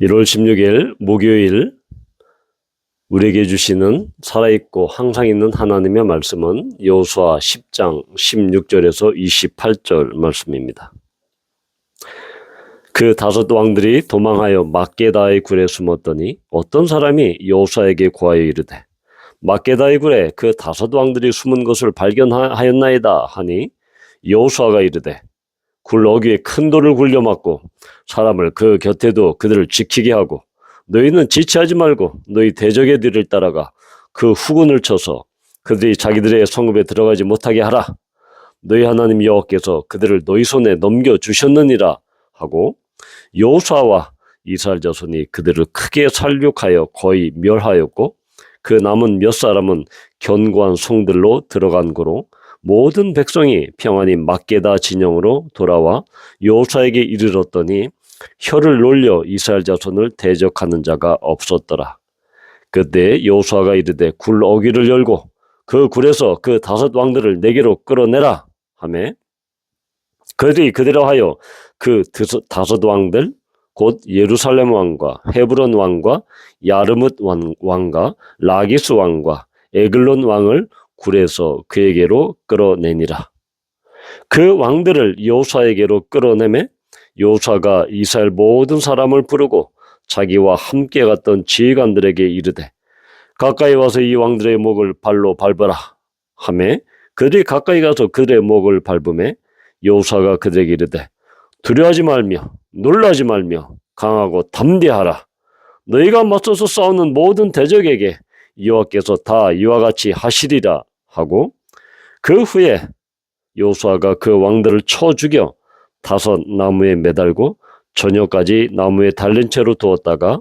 1월 16일 목요일 우리에게 주시는 살아있고 항상 있는 하나님의 말씀은 여호수아 10장 16절에서 28절 말씀입니다. 그 다섯 왕들이 도망하여 막게다의 굴에 숨었더니 어떤 사람이 여호수아에게 고하여 이르되 막게다의 굴에 그 다섯 왕들이 숨은 것을 발견하였나이다 하니 여호수아가 이르되 굴 어귀에 큰 돌을 굴려 맞고 사람을 그 곁에도 그들을 지키게 하고 너희는 지체하지 말고 너희 대적의 뒤를 따라가 그 후군을 쳐서 그들이 자기들의 성읍에 들어가지 못하게 하라. 너희 하나님 여호와께서 그들을 너희 손에 넘겨 주셨느니라 하고 여호수아와 이스라엘 자손이 그들을 크게 살육하여 거의 멸하였고 그 남은 몇 사람은 견고한 성들로 들어간 고로 모든 백성이 평안히 막게다 진영으로 돌아와 여호수아에게 이르렀더니 혀를 놀려 이스라엘 자손을 대적하는 자가 없었더라. 그때 여호수아가 이르되 굴 어귀를 열고 그 굴에서 그 다섯 왕들을 내게로 끌어내라 하매 그들이 그대로 하여 그 다섯 왕들 곧 예루살렘 왕과 헤브론 왕과 야르뭇 왕- 왕과 라기스 왕과 에글론 왕을 굴에서 그에게로 끌어내니라. 그 왕들을 여호수아에게로 끌어내매 여호수아가 이스라엘 모든 사람을 부르고 자기와 함께 갔던 지휘관들에게 이르되 가까이 와서 이 왕들의 목을 발로 밟아라 하매 그들이 가까이 가서 그들의 목을 밟음에 여호수아가 그들에게 이르되 두려워하지 말며 놀라지 말며 강하고 담대하라 너희가 맞서서 싸우는 모든 대적에게 여호와께서 다 이와 같이 하시리라 하고 그 후에 여호수아가 그 왕들을 쳐 죽여 다섯 나무에 매달고 저녁까지 나무에 달린 채로 두었다가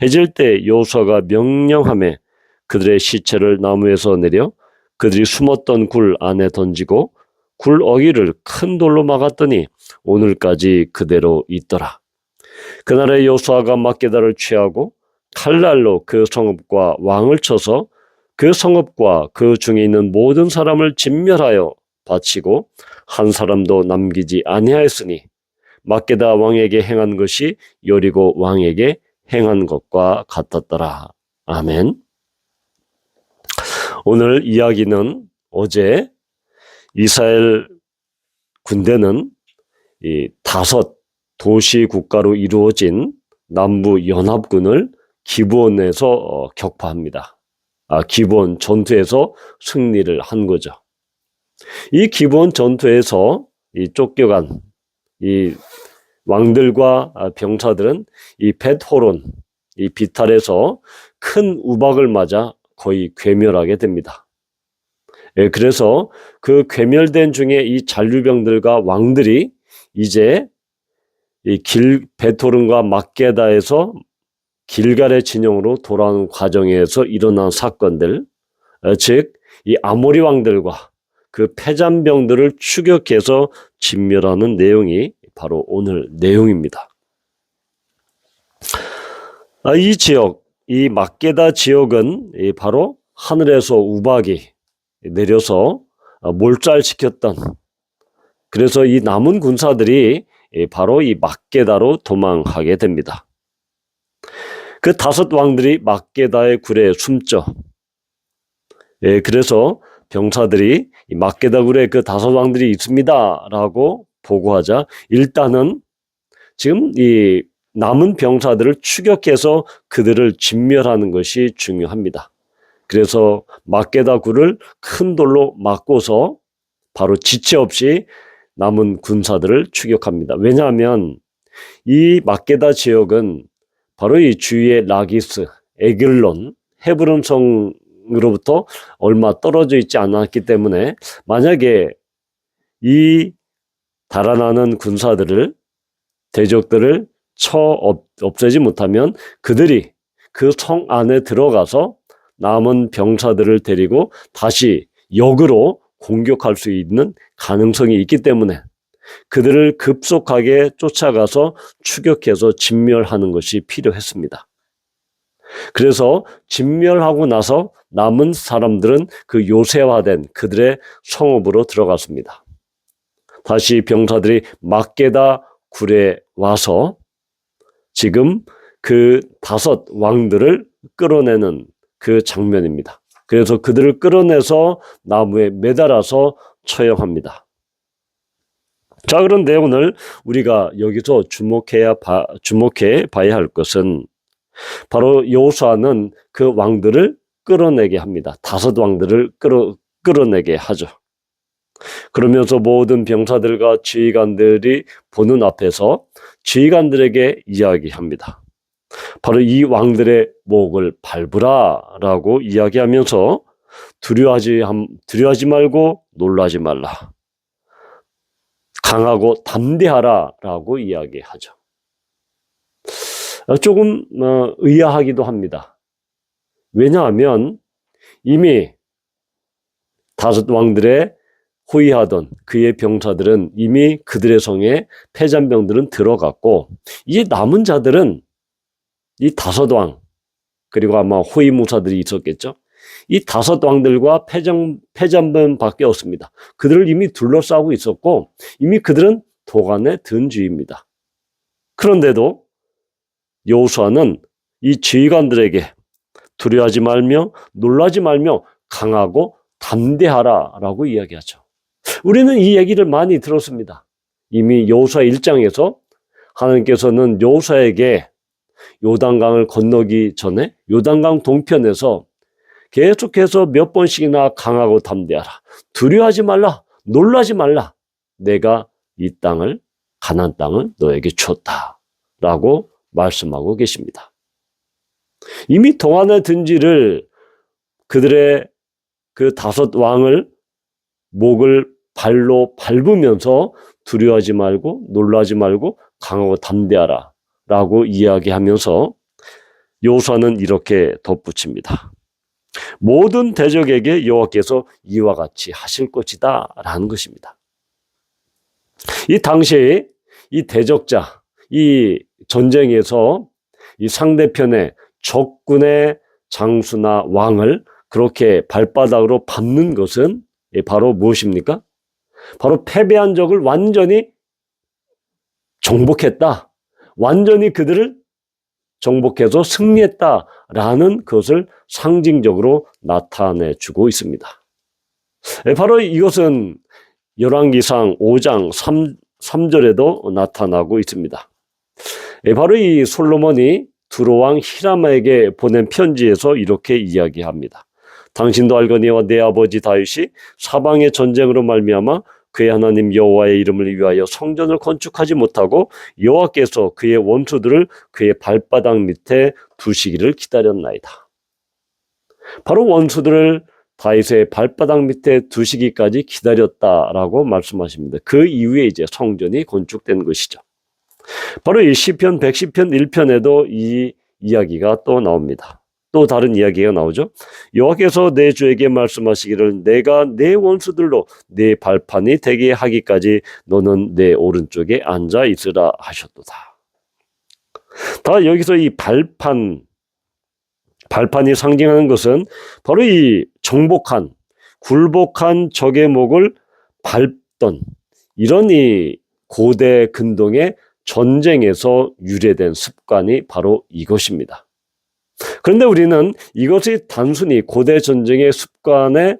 해질 때 여호수아가 명령함에 그들의 시체를 나무에서 내려 그들이 숨었던 굴 안에 던지고 굴 어귀를 큰 돌로 막았더니 오늘까지 그대로 있더라. 그날에 여호수아가 막게다를 취하고 칼날로 그 성읍과 왕을 쳐서 그 성읍과 그 중에 있는 모든 사람을 진멸하여 바치고 한 사람도 남기지 아니하였으니 막게다 왕에게 행한 것이 여리고 왕에게 행한 것과 같았더라. 아멘. 오늘 이야기는 어제 이스라엘 군대는 이 다섯 도시 국가로 이루어진 남부 연합군을 기브온에서 어, 격파합니다. 아, 기브온 전투에서 승리를 한 거죠. 이 기브온 전투에서 이 쫓겨간 이 왕들과 아, 병사들은 이 벳호론, 이 비탈에서 큰 우박을 맞아 거의 괴멸하게 됩니다. 예, 그래서 그 괴멸된 중에 이 잔류병들과 왕들이 이제 이 길, 베토른과 막게다에서 길갈의 진영으로 돌아오는 과정에서 일어난 사건들, 어, 즉, 이 아모리 왕들과 그 패잔병들을 추격해서 진멸하는 내용이 바로 오늘 내용입니다. 아, 이 지역, 이 막게다 지역은 이 바로 하늘에서 우박이 내려서 어, 몰살시켰던 그래서 이 남은 군사들이 이 바로 이 막게다로 도망하게 됩니다. 그 다섯 왕들이 막게다의 굴에 숨죠. 예, 그래서 병사들이 이 막게다 굴에 그 다섯 왕들이 있습니다라고 보고하자 일단은 지금 이 남은 병사들을 추격해서 그들을 진멸하는 것이 중요합니다. 그래서 막게다 굴을 큰 돌로 막고서 바로 지체 없이 남은 군사들을 추격합니다. 왜냐하면 이 막게다 지역은 바로 이 주위의 라기스, 에글론, 헤브론 성으로부터 얼마 떨어져 있지 않았기 때문에 만약에 이 달아나는 군사들을 대적들을 쳐 없, 없애지 못하면 그들이 그 성 안에 들어가서 남은 병사들을 데리고 다시 역으로 공격할 수 있는 가능성이 있기 때문에 그들을 급속하게 쫓아가서 추격해서 진멸하는 것이 필요했습니다. 그래서 진멸하고 나서 남은 사람들은 그 요새화된 그들의 성읍으로 들어갔습니다. 다시 병사들이 막게다 굴에 와서 지금 그 다섯 왕들을 끌어내는 그 장면입니다. 그래서 그들을 끌어내서 나무에 매달아서 처형합니다. 자, 그런데 오늘 우리가 여기서 주목해야 봐, 주목해 봐야 할 것은 바로 여호수아는 그 왕들을 끌어내게 합니다. 다섯 왕들을 끌어 끌어내게 하죠. 그러면서 모든 병사들과 지휘관들이 보는 앞에서 지휘관들에게 이야기합니다. 바로 이 왕들의 목을 밟으라라고 이야기하면서 두려워하지 함- 두려워하지 말고 놀라지 말라. 강하고 담대하라라고 이야기하죠. 어, 조금 어, 의아하기도 합니다. 왜냐하면 이미 다섯 왕들의 호위하던 그의 병사들은 이미 그들의 성에 패잔병들은 들어갔고 이제 남은 자들은 이 다섯 왕 그리고 아마 호위무사들이 있었겠죠. 이 다섯 왕들과 패장 패잔병밖에 없습니다. 그들을 이미 둘러싸고 있었고 이미 그들은 도간의 든주입니다. 그런데도 여호수아는 이 지휘관들에게 두려워하지 말며 놀라지 말며 강하고 담대하라라고 이야기하죠. 우리는 이 얘기를 많이 들었습니다. 이미 여호수아 1장에서 하나님께서는 여호수아에게 요단강을 건너기 전에 요단강 동편에서 계속해서 몇 번씩이나 강하고 담대하라. 두려워하지 말라. 놀라지 말라. 내가 이 땅을 가난 땅을 너에게 줬다라고 말씀하고 계십니다. 이미 동안의 든지를 그들의 그 다섯 왕을 목을 발로 밟으면서 두려워하지 말고 놀라지 말고 강하고 담대하라 라고 이야기하면서 요수아는 이렇게 덧붙입니다. 모든 대적에게 여호와께서 이와 같이 하실 것이다 라는 것입니다. 이 당시 이 대적자, 이 전쟁에서 이 상대편의 적군의 장수나 왕을 그렇게 발바닥으로 밟는 것은 바로 무엇입니까? 바로 패배한 적을 완전히 정복했다. 완전히 그들을 정복해서 승리했다라는 것을 상징적으로 나타내 주고 있습니다. 예, 바로 이것은 열왕기상 5장 3, 3절에도 나타나고 있습니다. 예, 바로 이 솔로몬이 두로왕 히라마에게 보낸 편지에서 이렇게 이야기합니다. 당신도 알거니와 내 아버지 다윗이 사방의 전쟁으로 말미암아 그의 하나님 여호와의 이름을 위하여 성전을 건축하지 못하고 여호와께서 그의 원수들을 그의 발바닥 밑에 두시기를 기다렸나이다. 바로 원수들을 다윗의 발바닥 밑에 두시기까지 기다렸다라고 말씀하십니다. 그 이후에 이제 성전이 건축된 것이죠. 바로 이 시편 110편 1편에도 이 이야기가 또 나옵니다. 또 다른 이야기가 나오죠. 여호와께서 내 주에게 말씀하시기를 내가 내 원수들로 내 발판이 되게 하기까지 너는 내 오른쪽에 앉아 있으라 하셨도다. 다 여기서 이 발판 발판이 상징하는 것은 바로 이 정복한 굴복한 적의 목을 밟던 이런 이 고대 근동의 전쟁에서 유래된 습관이 바로 이것입니다. 그런데 우리는 이것이 단순히 고대 전쟁의 습관에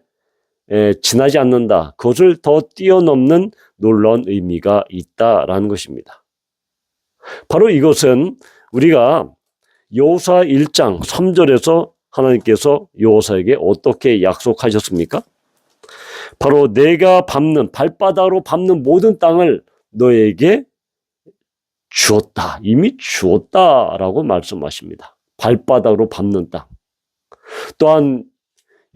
에, 지나지 않는다. 그것을 더 뛰어넘는 놀라운 의미가 있다라는 것입니다. 바로 이것은 우리가 여호사 1장 3절에서 하나님께서 여호사에게 어떻게 약속하셨습니까? 바로 내가 밟는 발바닥으로 밟는 모든 땅을 너에게 주었다. 이미 주었다라고 말씀하십니다. 발바닥으로 밟는 땅. 또한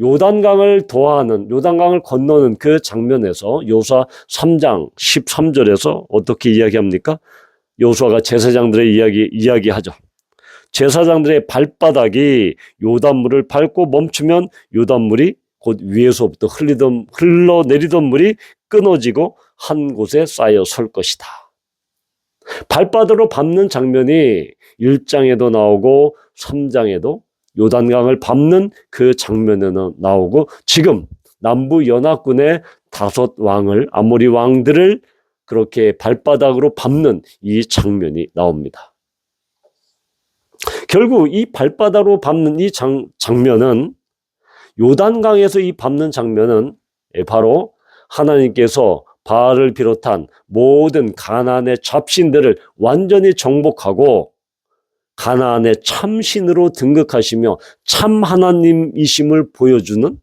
요단강을 도하는 요단강을 건너는 그 장면에서 요수아 3장 13절에서 어떻게 이야기합니까? 요수아가 제사장들의 이야기 이야기하죠. 제사장들의 발바닥이 요단물을 밟고 멈추면 요단물이 곧 위에서부터 흘리던 흘러내리던 물이 끊어지고 한 곳에 쌓여 설 것이다. 발바닥으로 밟는 장면이 1장에도 나오고 3장에도 요단강을 밟는 그 장면에는 나오고 지금 남부 연합군의 다섯 왕을 아모리 왕들을 그렇게 발바닥으로 밟는 이 장면이 나옵니다. 결국 이 발바닥으로 밟는 이 장, 장면은 요단강에서 이 밟는 장면은 바로 하나님께서 바알을 비롯한 모든 가나안의 잡신들을 완전히 정복하고 가나안의 참신으로 등극하시며 참 하나님이심을 보여주는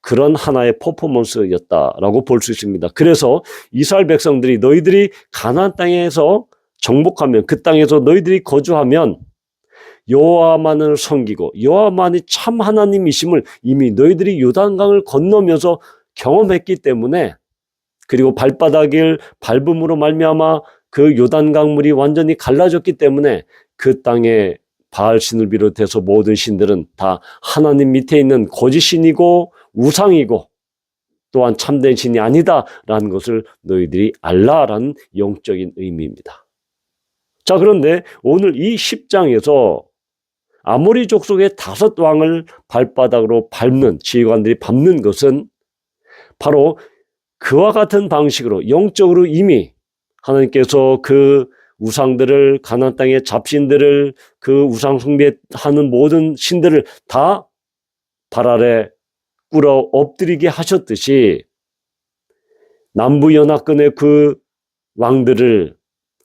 그런 하나의 퍼포먼스였다라고 볼 수 있습니다. 그래서 이스라엘 백성들이 너희들이 가나안 땅에서 정복하면 그 땅에서 너희들이 거주하면 여호와만을 섬기고 여호와만이 참 하나님이심을 이미 너희들이 요단강을 건너면서 경험했기 때문에 그리고 발바닥을 밟음으로 말미암아 그 요단강 물이 완전히 갈라졌기 때문에 그 땅에 바알 신을 비롯해서 모든 신들은 다 하나님 밑에 있는 거짓 신이고 우상이고 또한 참된 신이 아니다라는 것을 너희들이 알라라는 영적인 의미입니다. 자, 그런데 오늘 이 10장에서 아모리 족속의 다섯 왕을 발바닥으로 밟는 지휘관들이 밟는 것은 바로 그와 같은 방식으로 영적으로 이미 하나님께서 그 우상들을 가나안 땅의 잡신들을 그 우상 숭배하는 모든 신들을 다 발 아래 꿇어 엎드리게 하셨듯이 남부 연합군의 그 왕들을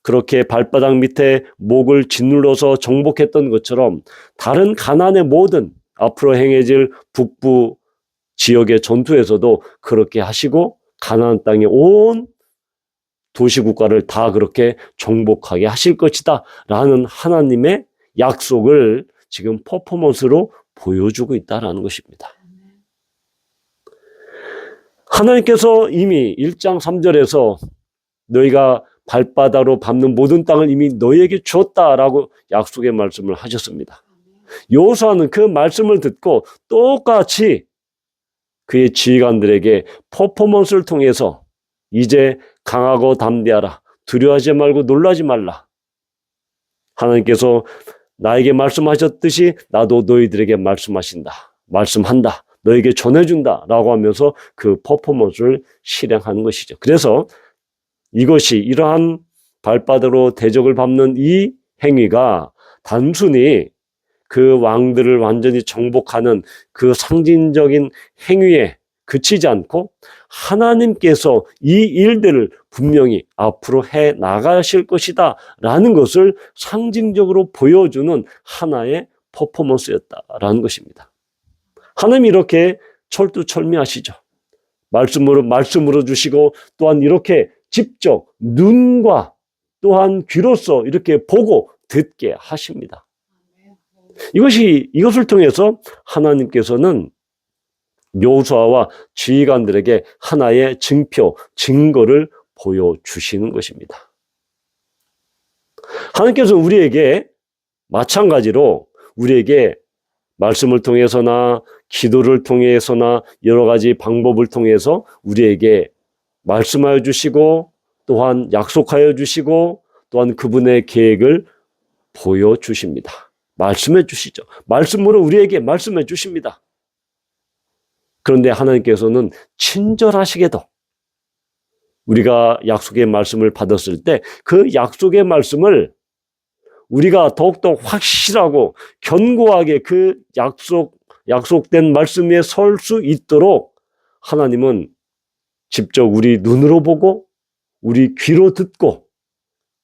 그렇게 발바닥 밑에 목을 짓눌러서 정복했던 것처럼 다른 가난의 모든 앞으로 행해질 북부 지역의 전투에서도 그렇게 하시고 가나안 땅의 온 도시 국가를 다 그렇게 정복하게 하실 것이다 라는 하나님의 약속을 지금 퍼포먼스로 보여주고 있다라는 것입니다. 하나님께서 이미 1장 3절에서 너희가 발바닥으로 밟는 모든 땅을 이미 너희에게 주었다라고 약속의 말씀을 하셨습니다. 요수아는 그 말씀을 듣고 똑같이 그의 지휘관들에게 퍼포먼스를 통해서 이제 강하고 담대하라. 두려워하지 말고 놀라지 말라. 하나님께서 나에게 말씀하셨듯이 나도 너희들에게 말씀하신다. 말씀한다. 너에게 전해준다. 라고 하면서 그 퍼포먼스를 실행하는 것이죠. 그래서 이것이 이러한 발바닥으로 대적을 밟는 이 행위가 단순히 그 왕들을 완전히 정복하는 그 상징적인 행위에 그치지 않고 하나님께서 이 일들을 분명히 앞으로 해 나가실 것이다 라는 것을 상징적으로 보여주는 하나의 퍼포먼스였다라는 것입니다. 하나님 이렇게 철두철미하시죠. 말씀으로 말씀으로 주시고 또한 이렇게 직접 눈과 또한 귀로서 이렇게 보고 듣게 하십니다. 이것이 이것을 통해서 하나님께서는 요수아와 지휘관들에게 하나의 증표, 증거를 보여주시는 것입니다. 하나님께서 우리에게 마찬가지로 우리에게 말씀을 통해서나 기도를 통해서나 여러 가지 방법을 통해서 우리에게 말씀하여 주시고 또한 약속하여 주시고 또한 그분의 계획을 보여주십니다. 말씀해 주시죠. 말씀으로 우리에게 말씀해 주십니다. 그런데 하나님께서는 친절하시게도 우리가 약속의 말씀을 받았을 때 그 약속의 말씀을 우리가 더욱더 확실하고 견고하게 그 약속, 약속된 말씀에 설 수 있도록 하나님은 직접 우리 눈으로 보고 우리 귀로 듣고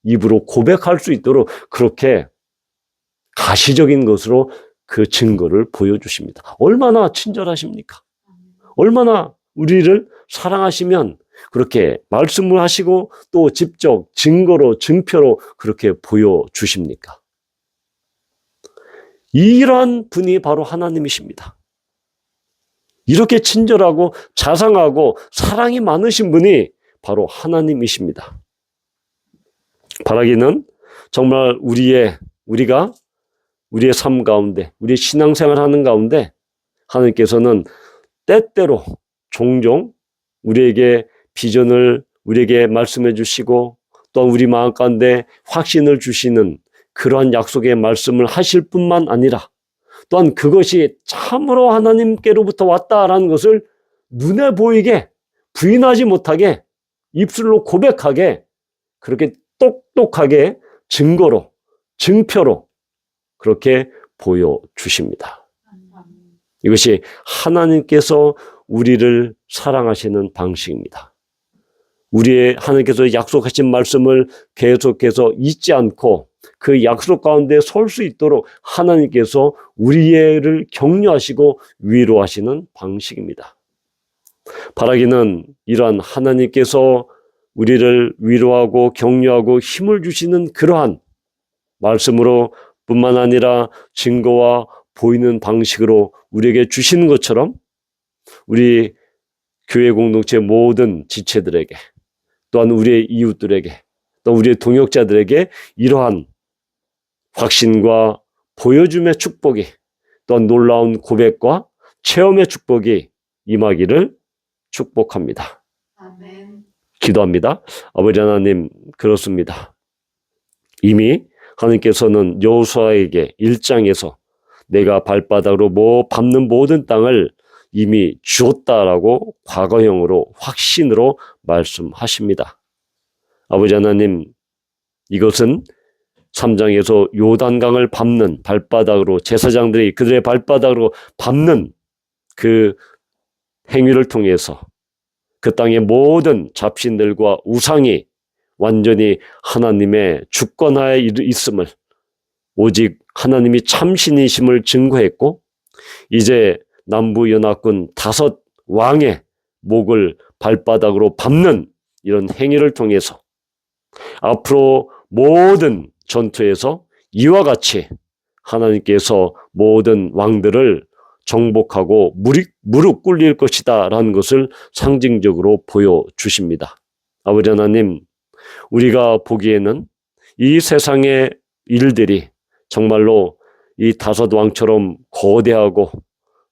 입으로 고백할 수 있도록 그렇게 가시적인 것으로 그 증거를 보여주십니다. 얼마나 친절하십니까? 얼마나 우리를 사랑하시면 그렇게 말씀을 하시고 또 직접 증거로, 증표로 그렇게 보여 주십니까? 이러한 분이 바로 하나님이십니다. 이렇게 친절하고 자상하고 사랑이 많으신 분이 바로 하나님이십니다. 바라기는 정말 우리의, 우리가 우리의 삶 가운데, 우리의 신앙생활 하는 가운데 하나님께서는 때때로 종종 우리에게 비전을 우리에게 말씀해 주시고 또 우리 마음 가운데 확신을 주시는 그러한 약속의 말씀을 하실 뿐만 아니라 또한 그것이 참으로 하나님께로부터 왔다라는 것을 눈에 보이게 부인하지 못하게 입술로 고백하게 그렇게 똑똑하게 증거로 증표로 그렇게 보여주십니다. 이것이 하나님께서 우리를 사랑하시는 방식입니다. 우리의 하나님께서 약속하신 말씀을 계속해서 잊지 않고 그 약속 가운데 설 수 있도록 하나님께서 우리를 격려하시고 위로하시는 방식입니다. 바라기는 이러한 하나님께서 우리를 위로하고 격려하고 힘을 주시는 그러한 말씀으로 뿐만 아니라 증거와 보이는 방식으로 우리에게 주시는 것처럼 우리 교회 공동체 모든 지체들에게 또한 우리의 이웃들에게 또 우리의 동역자들에게 이러한 확신과 보여줌의 축복이 또한 놀라운 고백과 체험의 축복이 임하기를 축복합니다. 아멘. 기도합니다. 아버지 하나님 그렇습니다. 이미 하나님께서는 여호수아에게 일장에서 내가 발바닥으로 뭐 밟는 모든 땅을 이미 주었다라고 과거형으로 확신으로 말씀하십니다. 아버지 하나님 이것은 3장에서 요단강을 밟는 발바닥으로 제사장들이 그들의 발바닥으로 밟는 그 행위를 통해서 그 땅의 모든 잡신들과 우상이 완전히 하나님의 주권하에 있음을 오직 하나님이 참신이심을 증거했고 이제 남부 연합군 다섯 왕의 목을 발바닥으로 밟는 이런 행위를 통해서 앞으로 모든 전투에서 이와 같이 하나님께서 모든 왕들을 정복하고 무릎, 무릎 꿇릴 것이다 라는 것을 상징적으로 보여주십니다. 아버지 하나님, 우리가 보기에는 이 세상의 일들이 정말로 이 다섯 왕처럼 거대하고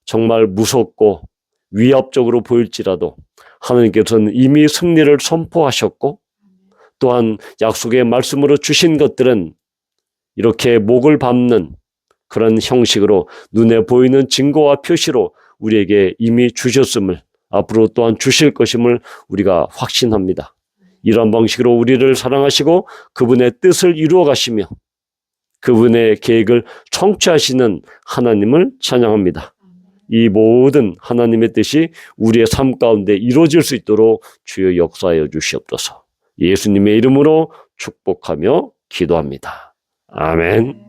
정말 무섭고 위압적으로 보일지라도 하나님께서는 이미 승리를 선포하셨고 또한 약속의 말씀으로 주신 것들은 이렇게 목을 밟는 그런 형식으로 눈에 보이는 증거와 표시로 우리에게 이미 주셨음을 앞으로 또한 주실 것임을 우리가 확신합니다. 이러한 방식으로 우리를 사랑하시고 그분의 뜻을 이루어 가시며 그분의 계획을 청취하시는 하나님을 찬양합니다. 이 모든 하나님의 뜻이 우리의 삶 가운데 이루어질 수 있도록 주여 역사하여 주시옵소서. 예수님의 이름으로 축복하며 기도합니다. 아멘.